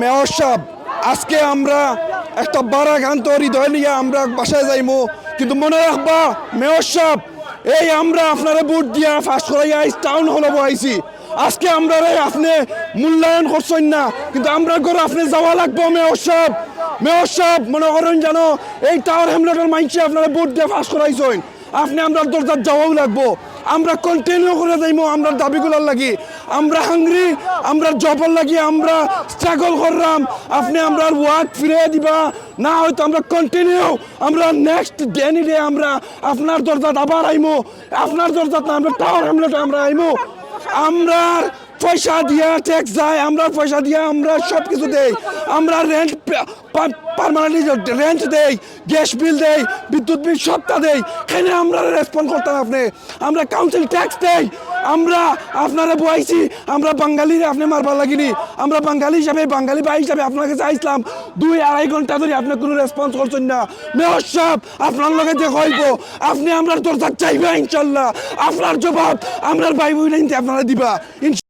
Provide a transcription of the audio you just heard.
Mayor সাহেব, আজকে আমরা একটা বারাঘান্ত হৃদয় নিয়ে আমরা বাসায় যাইমু। কিন্তু মনে রাখবা, মেয়র সাহেব, এই আমরা আপনারা ভোট দিয়া ফার্স্ট করাইয়া টাউন হলে বহাইছি। আজকে আমরা আপনি মূল্যায়ন করছেন না, কিন্তু আমরা করে আপনি যাওয়া লাগবো, মেয়র সাহেব। মেয়র সাহেব, মনে করেন জানো এই টাওয়ার হ্যামলেটের মাইনছে আপনারা ভোট দিয়ে ফার্স্ট করাইছেন। আপনি আমরা দরজার যাওয়াও লাগবো। আমরা কন্টিনিউ করে যাইমো, আমরা দাবিগুলোর লাগি। আমরা হাংরি আমরা জবর লাগি, আমরা স্ট্রাগল করলাম আপনি আমরা ওয়ার্ক ফিরে দিবা। না হয়তো আমরা কন্টিনিউ আমরা নেক্সট ডেনি ডে আমরা আপনার দরজাত আবার আইমো। আপনার দরজাত না, আমরা টাওয়ার হ্যামলেটে আমরা আইমো। আমরা পয়সা দিয়া ট্যাক্স যায় আমরা পয়সা দিয়া আমরা সব কিছু দেই। আমরা রেন্ট পারমানেন্টলি রেন্ট দেই গ্যাস বিল দেই, বিদ্যুৎ বিল সবটা দেই। এখানে আমরা রেসপন্ড করতাম আপনি। আমরা কাউন্সিল ট্যাক্স দেই। আমরা আপনারা বয়াইছি, আমরা বাঙালি আপনি মারবার লাগিনি। আমরা বাঙালি হিসাবে, বাঙালি ভাই হিসাবে আপনাকে চাইছিলাম দুই আড়াই ঘণ্টা ধরে আপনি কোনো রেসপন্স করছেন না। মেয়র সাহেব, আপনার লগে যে হইব, আপনি আমরা তোর চাইবে ইনশাল্লাহ। আপনার জবাব, আমরা ভাই বোন আপনারা দিবা।